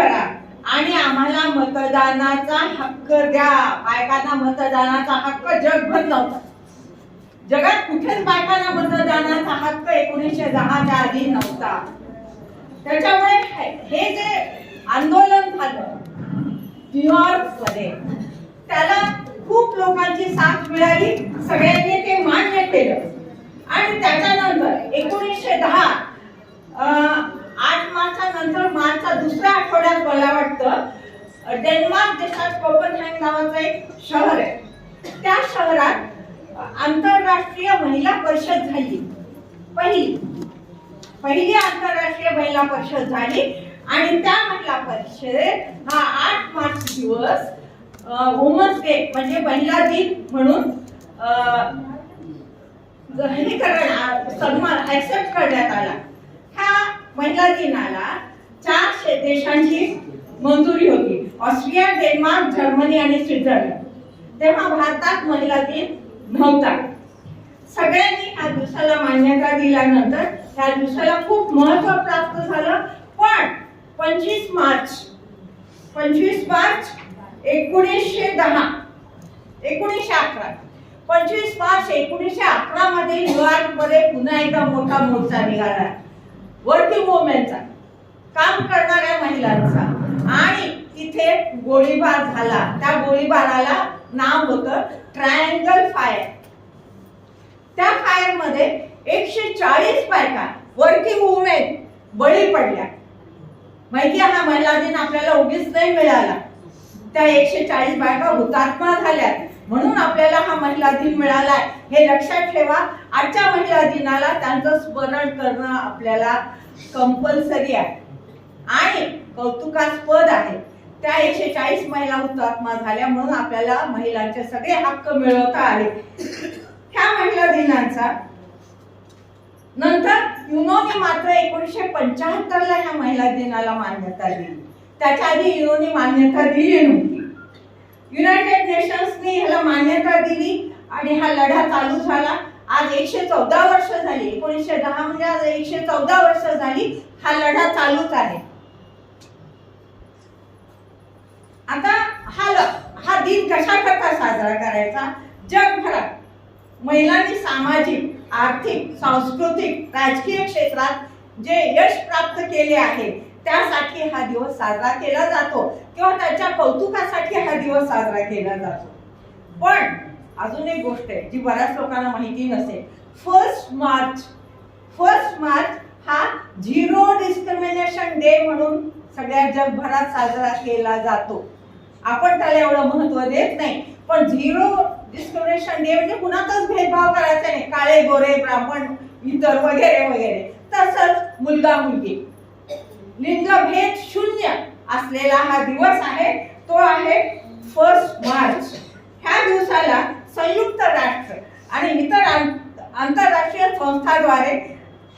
करा. आणि आम्हाला मतदानाचा हक्क द्या. बायकांना मतदानाचा हक्क जगभर नव्हता. जगात कुठेच बायकांना मतदानाचा हक्क एकोणीसशे दहाच्या आधी नव्हता. त्याच्यामुळे हे- जे आंदोलन झालं न्यूयॉर्कमध्ये त्याला खूप लोकांची साथ मिळाली. सगळ्यांनी ते मान्य केलं. आणि त्याच्यानंतर एकोणीसशे दहा अं, आठ मार्चानंतर मार्चचा दुसऱ्या आठवड्यात मला वाटतं डेन्मार्क देशात कोपनहॅम नावाचं एक शहर आहे. त्या शहरात आंतरराष्ट्रीय महिला परिषद झाली. पहिली पहिली आंतरराष्ट्रीय महिला परिषद झाली आणि त्या महिला परिषदेत हा आठ मार्च दिवस वुमन्स डे म्हणजे महिला दिन म्हणून हे करण्यात सन्मान ऍक्सेप्ट करण्यात आला. महिला दिनाला चार देशांची मंजुरी होती. ऑस्ट्रिया डेन्मार्क जर्मनी आणि स्वित्झर्लंड. तेव्हा भारतात महिला दिन नव्हता. सगळ्यांनी ह्या दिवसाला मान्यता दिल्यानंतर ह्या दिवसाला खूप महत्त्व प्राप्त झालं. पण पंचवीस मार्च पंचवीस मार्च एकोणीसशे दहा एकोणीसशे अकरा. पंचवीस मार्च एकोणीसशे अकरा मध्ये न्यूयॉर्कमध्ये पुन्हा एकदा मोठा मोर्चा निघाला. वर्किंग वुमेनचा काम करणाऱ्या महिलांचा. आणि तिथे गोळीबार झाला. त्या गोळीबाराला नाव होतं ट्रायंगल फायर त्या फायरमध्ये एकशे चाळीस बायका वर्किंग वुमेन बळी पडल्या. माहिती आहे हा महिला दिन आपल्याला उगीच नाही मिळाला. त्या एकशे चाळीस बायका हुतात्मा झाल्या म्हणून आपल्याला हा महिला दिन मिळाला हे लक्षात ठेवा. आजच्या महिला दिनाला त्यांचं स्मरण करणं आपल्याला कंपल्सरी आहे. आणि कौतुकास्पद आहे. त्या एकशे चाळीस महिला हुतात्मा झाल्या म्हणून आपल्याला महिलांचे सगळे हक्क मिळवता आले. ह्या महिला दिनाचा नंतर युनोने मात्र एकोणीशे पंच्याहत्तर ला ह्या महिला दिनाला मान्यता दिली. त्याच्या आधी युनोने मान्यता दिली नव्हती. युनायटेड नेशन्सनी ह्याला मान्यता दिली आणि हा लढा चालू झाला. आज एकशे चौदा वर्ष झाली एकोणीसशे दहा म्हणजे आज एकशे चौदा वर्ष झाली हा लढा चालूच आहे. आता हा ल- हा दिन कशा करता साजरा करायचा? जगभरात महिलांनी सामाजिक आर्थिक सांस्कृतिक राजकीय क्षेत्रात जे यश प्राप्त केले आहे त्यासाठी हा दिवस साजरा केला जातो. किंवा त्याच्या कौतुकासाठी हा दिवस साजरा केला जातो. पण अजून एक गोष्ट आहे जी बऱ्याच लोकांना माहिती नसेल. फर्स्ट मार्च फर्स्ट मार्च हा झिरो डिस्क्रिमिनेशन डे म्हणून सगळ्या जगभरात साजरा केला जातो. आपण त्याला एवढं महत्त्व देत नाही पण झिरो डिस्क्रिमिनेशन डे म्हणजे कुणाचाच भेदभाव करायचा नाही. काळे गोरे ब्राह्मण इतर वगैरे वगैरे. तसंच मुलगा मुलगी. लिंगभेद शून्य असलेला हा दिवस आहे तो आहे फर्स्ट मार्च ह्या दिवसाला संयुक्त राष्ट्र आणि इतर आं- आंतरराष्ट्रीय संस्थाद्वारे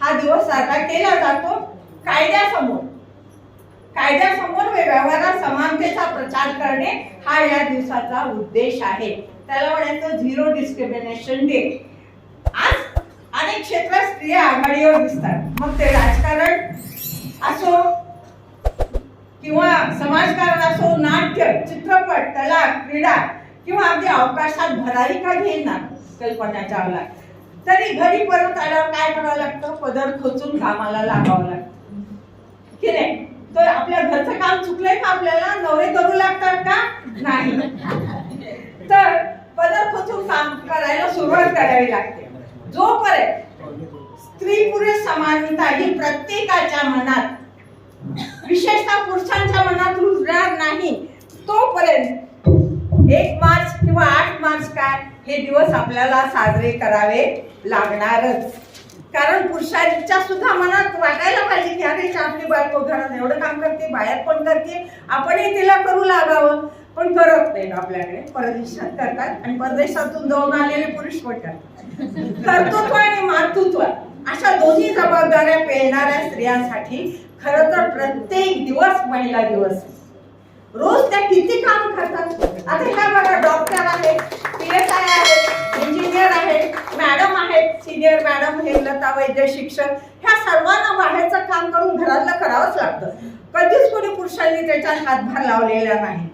हा दिवस साजरा केला जातो. कायद्यासमोर कायद्यासमोर व्यवहारात समानतेचा प्रचार करणे हा या दिवसाचा उद्देश आहे. त्याला म्हणायचं झिरो डिस्क्रिमिनेशन डे आज अनेक क्षेत्रात स्त्रिया आघाडीवर दिसतात. मग ते राजकारण असो किंवा समाजकारण असो नाट्य चित्रपट कला क्रीडा किंवा अगदी अवकाशात भरारी का घेईना कल्पना चावला तरी घरी परत आल्यावर काय करावं लागतं? पदर खोचून कामाला लागावं लागतं. की नाही? तर आपल्या घरचं काम चुकलंय का आपल्याला? नवरे करू लागतात का? नाही. तर पदर खोचून काम करायला सुरुवात करावी लागते. जोपर्यंत स्त्री पुरुष समानता ही प्रत्येकाच्या मनात विशेषतः पुरुषांच्या मनात रुजणार नाही तोपर्यंत मार्च किंवा आठ मार्च काय हे दिवस आपल्याला साजरे करावे लागणारच. कारण पुरुषांच्या सुद्धा मनात वाटायला पाहिजे की अरे आपली बायको घरात एवढं काम करते बाहेर पण करते आपणही तिला करू लागावं. पण करत नाही आपल्याकडे. परदेशात करतात आणि परदेशातून जाऊन आलेले पुरुष पण करतात. कर्तृत्व आणि मातृत्व अशा दोन्ही जबाबदाऱ्या पेलणाऱ्या स्त्रियांसाठी खरं तर प्रत्येक दिवस महिला दिवस. रोज त्या किती काम करतात आता ह्या बघा डॉक्टर आहेत पी एस आय आहेत इंजिनियर आहेत मॅडम इंजिनियर मॅडम हे लता वैद्य शिक्षक ह्या सर्वांना बाहेरचं काम करून घरातलं करावंच लागतं. कधीच कोणी पुरुषांनी त्याच्यात हातभार लावलेला नाही.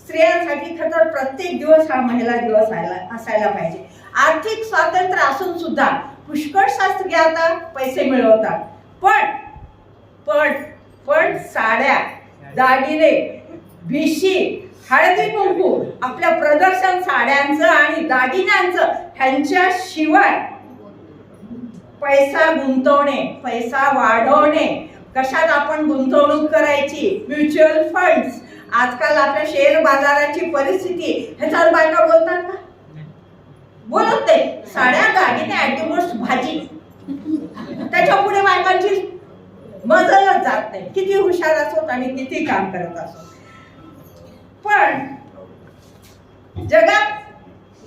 स्त्रियांसाठी खरं तर प्रत्येक दिवस हा महिला दिवस आयला- असायला पाहिजे. आर्थिक स्वातंत्र्य असून सुद्धा पुष्कळशा स्त्रिया आता पैसे मिळवतात. पण पण पण साड्या दागिने भिशी हळदी कुंकू आपल्या प्रदर्शन साड्यांचं आणि दागिन्यांचं ह्यांच्याशिवाय पैसा गुंतवणे पैसा वाढवणे. कशात आपण गुंतवणूक करायची? Mutual funds. आजकाल आपल्या शेअर बाजाराची परिस्थिती ह्याच्यावर बायका बोलतात का? बोलत नाही. साड्या दागिने ऍटिमोस्ट भाजी. त्याच्या पुढे बायकांची मजलच जात नाही. किती हुशार असोत आणि किती काम करत असोत. पण जगात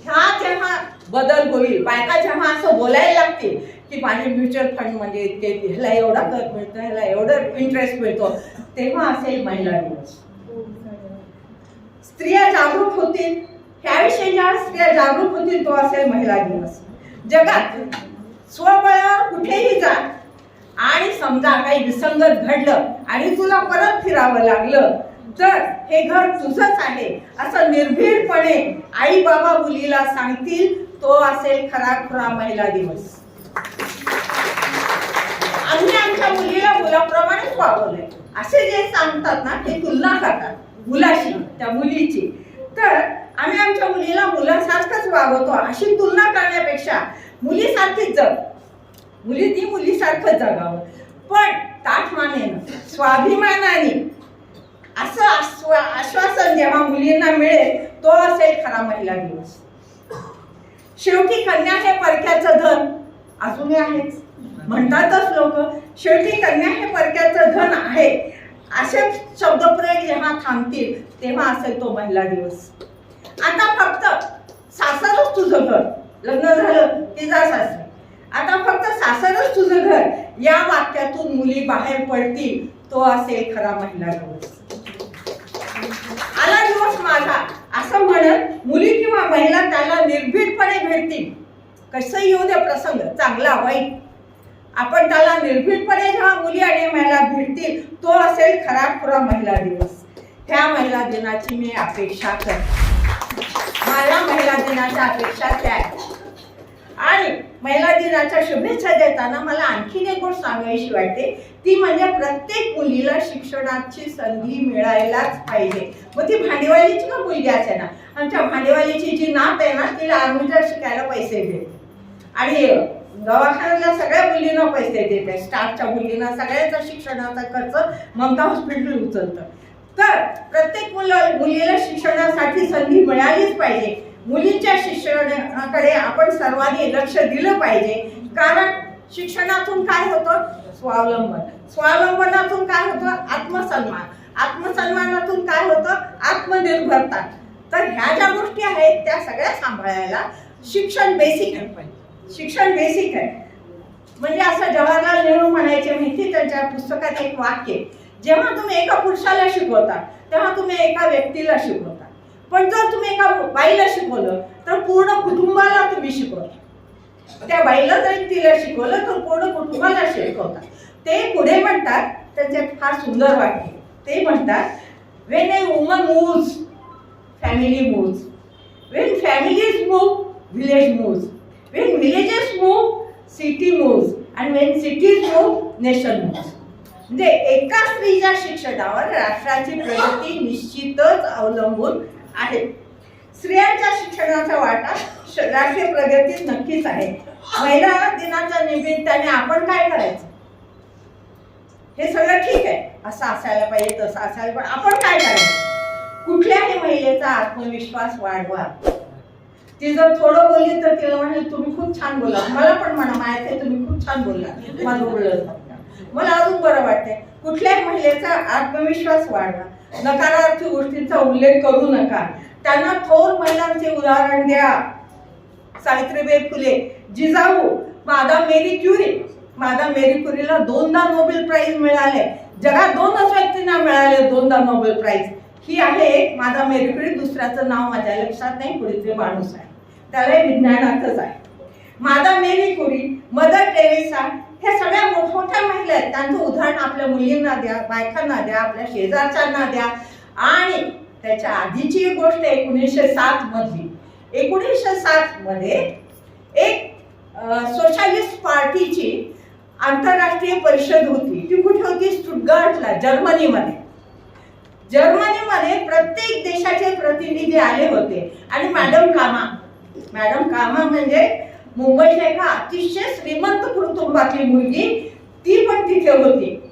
ह्या जेव्हा बदल होईल बायका जेव्हा असं बोलायला लागतील की माझे म्युच्युअल फंड म्हणजे इतके ह्याला एवढा कर मिळतो ह्याला एवढं इंटरेस्ट मिळतो. तेव्हा असेल महिला दिवस. स्त्रिया जागरूक होतील. ह्याविषयी ज्या स्त्रिया जागरूक होतील तो असेल महिला दिवस. जगात स्वबळावर कुठेही जा. आणि समजा काही विसंगत घडलं आणि तुला परत फिरावं लागलं तर हे घर तुझंच आहे. असं निर्भीडपणे आई बाबा मुलीला सांगतील तो असेल खरा खुरा महिला दिवस आम्ही आमच्या मुलीला मुलाप्रमाणेच वागवलंय. असे जे सांगतात ना ते तुलना करतात मुलाशी त्या मुलीची. तर आम्ही आमच्या मुलीला मुलासारखंच वागवतो अशी तुलना करण्यापेक्षा मुलीसारखी जग. मुली ती मुलीसारखं जगावं. पण ताठमानेनं स्वाभिमानाने असं आश्वा आश्वासन जेव्हा मुलींना मिळेल तो असेल खरा महिला दिवस. शेवटी कन्या हे परक्याचं धन अजूनही आहेच. म्हणतातच लोक शेवटी कन्या हे परक्याचं धन आहे. असे शब्दप्रयोग जेव्हा थांबतील तेव्हा असेल तो महिला दिवस. आता फक्त सासरच तुझं घर. लग्न झालं की जा सासरे. आता फक्त सासरच तुझं घर. या वाक्यातून मुली बाहेर पडतील तो असेल खरा महिला दिवस. आला दिवस माझा. असं म्हणत मुली किंवा महिला त्याला निर्भीडपणे भेटतील. कसं येऊ दे प्रसंग चांगला वाईट. आपण त्याला निर्भीडपणे जेव्हा मुली आणि महिला भेटतील तो असेल खरा खुरा महिला दिवस. त्या महिला दिनाची मी अपेक्षा करते. मला महिला दिनाच्या अपेक्षा त्या आणि महिला दिनाच्या शुभेच्छा देताना मला आणखीन एक गोष्ट सांगायची वाटते. ती म्हणजे प्रत्येक मुलीला शिक्षणाची संधी मिळायलाच पाहिजे. मग ती भांडेवालीची का मुलगी असे ना? आमच्या भांडेवालीची जी नात आहे ना तिला आर्मीच्या शिकायला पैसे भेट आणि दवाखान्यातल्या सगळ्या मुलींना पैसे देते. स्टाफच्या मुलींना सगळ्याचा शिक्षणाचा खर्च ममता हॉस्पिटल उचलतं. तर प्रत्येक मुलं मुलीला शिक्षणासाठी संधी मिळालीच पाहिजे. मुलींच्या शिक्षणाकडे आपण सर्वांनी लक्ष दिलं पाहिजे. कारण शिक्षणातून काय होतं? स्वावलंबन. स्वावलंबनातून काय होतं? आत्मसन्मान. आत्मसन्मानातून काय होतं? आत्मनिर्भरता. तर ह्या ज्या गोष्टी आहेत त्या सगळ्या सांभाळायला शिक्षण बेसिक आहे शिक्षण बेसिक आहे. म्हणजे असं जवाहरलाल नेहरू म्हणायचे माहिती त्यांच्या पुस्तकात एक वाक्य आहे. जेव्हा तुम्ही एका पुरुषाला शिकवता तेव्हा तुम्ही एका व्यक्तीला शिकवता. पण जर तुम्ही एका बाईला शिकवलं तर पूर्ण कुटुंबाला तुम्ही शिकवता. त्या बाईला जर तिला शिकवलं तर पूर्ण कुटुंबाला शिकवता. ते पुढे म्हणतात त्यांचे फार सुंदर वाक्य ते म्हणतात when a woman moves family moves when families move village moves When villages move, city moves आणि when cities move nation moves म्हणजे एका स्त्रीच्या शिक्षणावर राष्ट्राची प्रगती निश्चितच अवलंबून आहे. स्त्रियांच्या शिक्षणाचा वाटा राष्ट्रीय प्रगतीत नक्कीच आहे. महिला दिनाच्या निमित्ताने आपण काय करायचं? हे सगळं ठीक आहे. असं असायला पाहिजे तसं असायला पण आपण काय करायचं? कुठल्याही महिलेचा आत्मविश्वास वाढवा. ती जर थोडं बोलली तर तिला म्हणे तुम्ही खूप छान बोला मला पण म्हणा माहिती आहे तुम्ही खूप छान बोलला. माझं बोललं मला अजून बरं वाटते कुठल्याही महिलेचा आत्मविश्वास वाढवा. नकारार्थी गोष्टींचा उल्लेख करू नका. त्यांना थोर महिलांचे उदाहरण द्या. सावित्रीबाई फुले जिजाऊ मादा मेरी क्युरी. मादा मेरी क्युरीला दोनदा नोबेल प्राइज मिळाले. जगात दोनच व्यक्तींना मिळाले दोनदा नोबेल प्राईज. ही आहे एक मादा दुसऱ्याचं नाव माझ्या लक्षात नाही कुणीतरी माणूस आहे. त्याला विज्ञानातच आहे. मादा मेरी कुरी मदर टेरेसा ह्या सगळ्या मोठमोठ्या महिला आहेत. त्यांचं उदाहरण आपल्या मुलींना द्या बायकांना द्या आपल्या शेजारच्यांना द्या. आणि त्याच्या आधीची एक गोष्ट एकोणीसशे सात मधली. एकोणीसशे सात मध्ये एक सोशालिस्ट पार्टीची आंतरराष्ट्रीय परिषद होती. ती कुठे होती? स्टुटगार्टला जर्मनीमध्ये. जर्मनीमध्ये प्रत्येक देशाचे प्रतिनिधी आले होते. आणि मॅडम कामा. मॅडम कामा म्हणजे मुंबईच्या एका अतिशय श्रीमंत कुटुंबातली मुलगी ती पण तिथे होती.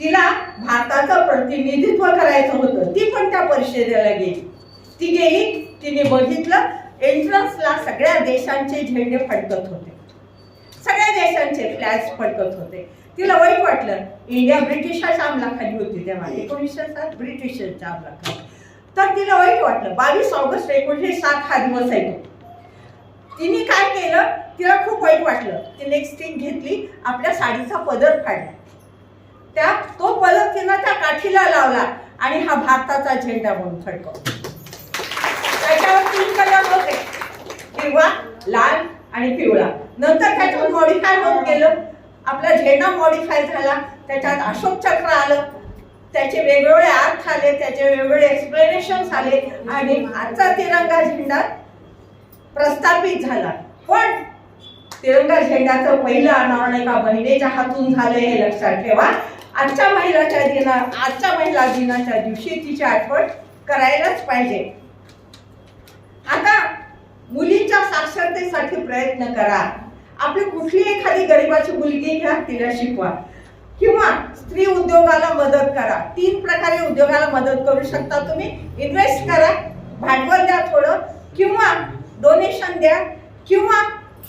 तिला भारताचं प्रतिनिधित्व करायचं होतं. ती पण त्या परिषदेला गेली. ती गेली तिने बघितलं एंट्रन्सला सगळ्या देशांचे झेंडे फडकत होते. सगळ्या देशांचे फ्लॅग्स फडकत होते. तिला वाईट वाटलं. इंडिया ब्रिटिशाच्या अंमलाखाली होती तेव्हा एकोणीसशे सात ब्रिटिशांच्या अंमलाखाली तर तिला वाईट वाटलं. बावीस ऑगस्ट एकोणीसशे सात हा दिवस आहे तिने काय केलं? तिला खूप वाईट वाटलं. तिने एक स्टिक घेतली. आपल्या साडीचा पदर फाडला. त्या तो पदर तिनं त्या काठीला लावला आणि हा भारताचा झेंडा म्हणून फडकवला. त्याच्यावर तीन कलर होते. किंवा लाल आणि पिवळा. नंतर त्याच्यावर मॉडिफाय होऊन गेलं. आपला झेंडा मॉडिफाय झाला. त्याच्यात अशोक चक्र आलं. त्याचे वेगवेगळे अर्थ आले. त्याचे वेगवेगळे एक्सप्लेनेशन आले. आणि आजचा तिरंगा झेंडा प्रस्थापित झाला. पण तिरंगा झेंड्याचं पहिलं अनावरण एका महिलेच्या हातून झालं हे लक्षात ठेवा. आजच्या महिलाच्या दिना आजच्या महिला दिनाच्या दिवशी तिची आठवण करायलाच पाहिजे. आता मुली साक्षरतेसाठी प्रयत्न करा. आपली कुठली एखादी गरीबाची मुलगी घ्या तिला शिकवा. किंवा स्त्री उद्योगाला मदत करा. तीन प्रकारे उद्योगाला मदत करू शकता तुम्ही. इन्व्हेस्ट करा. भांडवल द्या थोडं. किंवा डोनेशन द्या. किंवा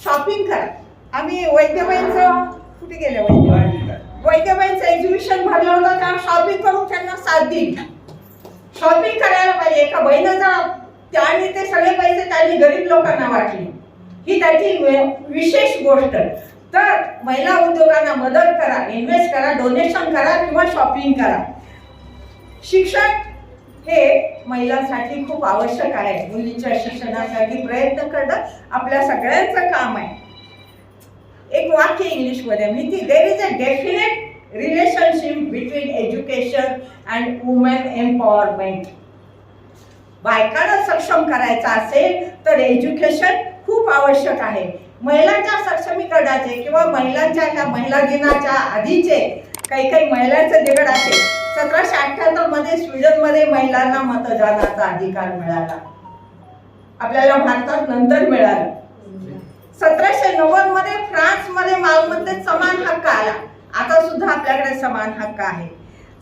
शॉपिंग करा. आम्ही वैद्यबाईंचं कुठे गेले वैद्य? वैद्यबाईंचं एक्झिबिशन भरलं होतं. त्या शॉपिंग करून त्यांना साथ दिली. शॉपिंग करायला पाहिजे. एका बहिणीचा त्याने ते सगळे पैसे त्यांनी गरीब लोकांना वाटले. ही त्याची वे- विशेष गोष्ट. तर महिला उद्योगांना मदत करा इन्व्हेस्ट करा डोनेशन करा किंवा शॉपिंग करा. शिक्षण हे महिलांसाठी खूप आवश्यक आहे. मुलींच्या शिक्षणासाठी प्रयत्न करणं आपल्या सगळ्यांचं काम आहे. एक वाक्य इंग्लिशमध्ये मी ती there is a definite relationship between education and women empowerment बायकांना सक्षम करायचं असेल तर एज्युकेशन खूप आवश्यक आहे. महिलांच्या सक्षमीकरणाचे किंवा महिलांच्या ह्या महिला दिनाच्या आधीचे काही काही महिलांचं निगड असेल सतराशे अठ्ठ्याहत्तरमध्ये स्वीडनमध्ये महिलांना मतदानाचा अधिकार मिळाला. आपल्याला भारतात नंतर मिळालं. सतराशे नव्वदमध्ये फ्रान्समध्ये मालमत्तेत समान हक्क आला. आता सुद्धा आपल्याकडे समान हक्क आहे.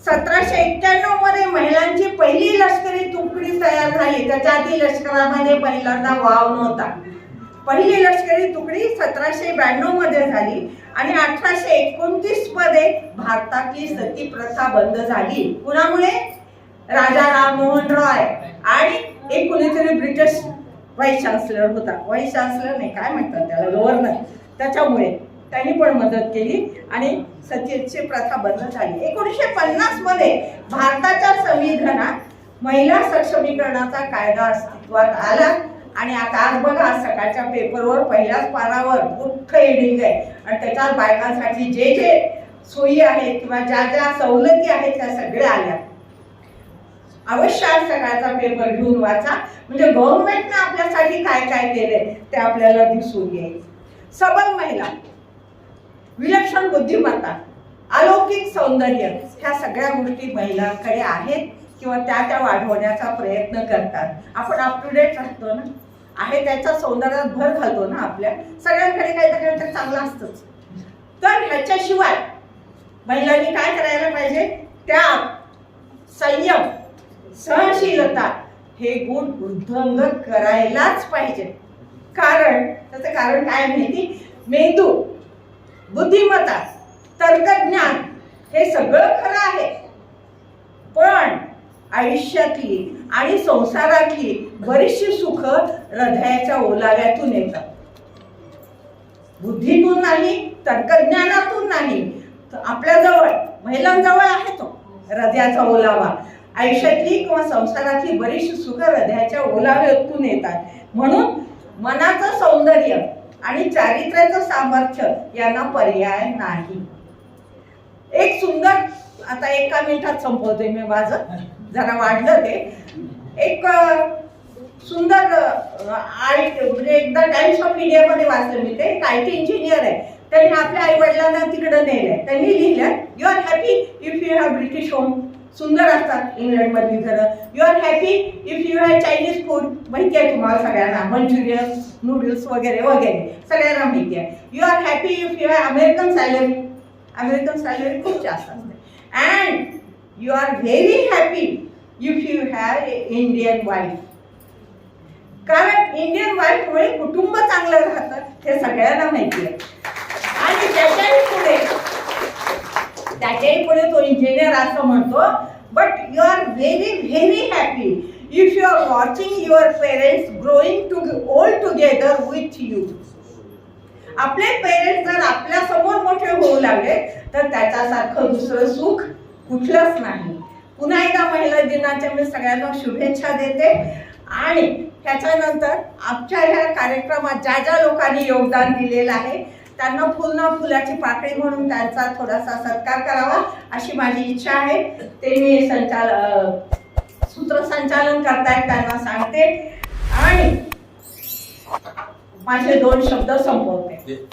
सतराशे एक्क्याण्णवमध्ये महिलांची पहिली लष्करी तुकडी तयार झाली. त्याच्या आधी लष्करामध्ये पहिल्यांदा वाव नव्हता. पहिली लष्करी तुकडी सतराशे ब्याण्णवमध्ये झाली आणि अठराशे एकोणतीसमध्ये भारतातली सती प्रथा बंद झाली. कुणामुळे? राजा राममोहन रॉय आणि एक कुणीतरी ब्रिटिश व्हाईस चान्सलर होता. व्हाईस चान्सलर नाही काय म्हणतात त्याला? गव्हर्नर त्याच्यामुळे. त्यांनी पण मदत केली आणि सतीची प्रथा बंद झाली. एकोणीसशे पन्नासमध्ये भारताच्या संविधानात महिला सक्षमीकरणाचा कायदा अस्तित्वात आला आणि आता आज बघा आज सकाळच्या पेपरवर पहिल्याच पानावर मोठं हेडिंग आहे. आणि त्याच्यात बायकांसाठी जे जे सोयी आहेत किंवा ज्या ज्या सवलती आहेत त्या सगळ्या आल्या. अवश्य आज सकाळचा पेपर घेऊन वाचा. म्हणजे गव्हर्नमेंटनं आपल्यासाठी काय काय केलंय ते आपल्याला दिसून येईल. सबल महिला. विलक्षण बुद्धिमत्ता अलौकिक सौंदर्य ह्या सगळ्या गोष्टी महिलांकडे आहेत किंवा त्या त्या वाढवण्याचा प्रयत्न करतात. आपण अप टू डेट राहतो ना? आहे त्याच्या सौंदर्यात भर घालतो ना आपल्या? सगळ्यांकडे काही ना काहीतरी चांगलं असतंच. तर ह्याच्याशिवाय महिलांनी काय करायला पाहिजे? त्या संयम सहनशीलता हे गुण वृद्धंग करायलाच पाहिजे. कारण त्याचं कारण काय माहिती? मेंदू बुद्धिमत्ता तर्कज्ञान हे सगळं खरं आहे. पण आयुष्यातली आणि संसारातली बरीचशी सुख हृदयाच्या ओलाव्यातून येतात. बुद्धीतून नाही तर्कज्ञानातून नाही आपल्याजवळ महिलांजवळ आहे तो हृदयाचा ओलावा. आयुष्यातली किंवा संसारातली बरीचशी सुख हृदयाच्या ओलाव्यातून येतात. म्हणून मनाचं सौंदर्य आणि चारित्र्याचं सामर्थ्य यांना पर्याय नाही. एक सुंदर आता एका मिनिटात संपवते मी माझं जरा वाढलं ते. एक सुंदर आय म्हणजे एकदा टाइम्स ऑफ इंडियामध्ये वाचलं मी ते. एक आय टी इंजिनियर आहे. त्यांनी आपल्या आई वडिलांना तिकडं नेलंय. त्यांनी लिहिलं you are happy if you have British home सुंदर असतात इंग्लंडमधली घरं you are happy if you have Chinese food माहिती आहे तुम्हाला सगळ्यांना. मंचुरियन नूडल्स वगैरे वगैरे. सगळ्यांना माहिती आहे. You are happy if you have American salary American salary खूप जास्त असते. And you are very happy if you have Indian wife कारण इंडियन वाईफमुळे कुटुंब चांगलं राहतं हे सगळ्यांना माहिती आहे. आणि त्याच्याही पुढे त्याच्याही पुढे तो इंजिनियर असं म्हणतो. But you are very very happy if you are watching your parents growing to old together with you आपले पेरेंट्स जर आपल्यासमोर मोठे होऊ लागले तर त्याच्यासारखं दुसरं सुख कुठलंच नाही. पुन्हा एकदा महिला दिनाच्या मी सगळ्यांना शुभेच्छा देते. आणि त्याच्यानंतर आमच्या ह्या कार्यक्रमात ज्या ज्या लोकांनी योगदान दिलेलं आहे त्यांना फुल फुलाची पाकळी म्हणून त्यांचा थोडासा सत्कार करावा अशी माझी इच्छा आहे. ते मी संचाल सूत्रसंचालन करतायत त्यांना सांगते. आणि माझे दोन शब्द संपवते.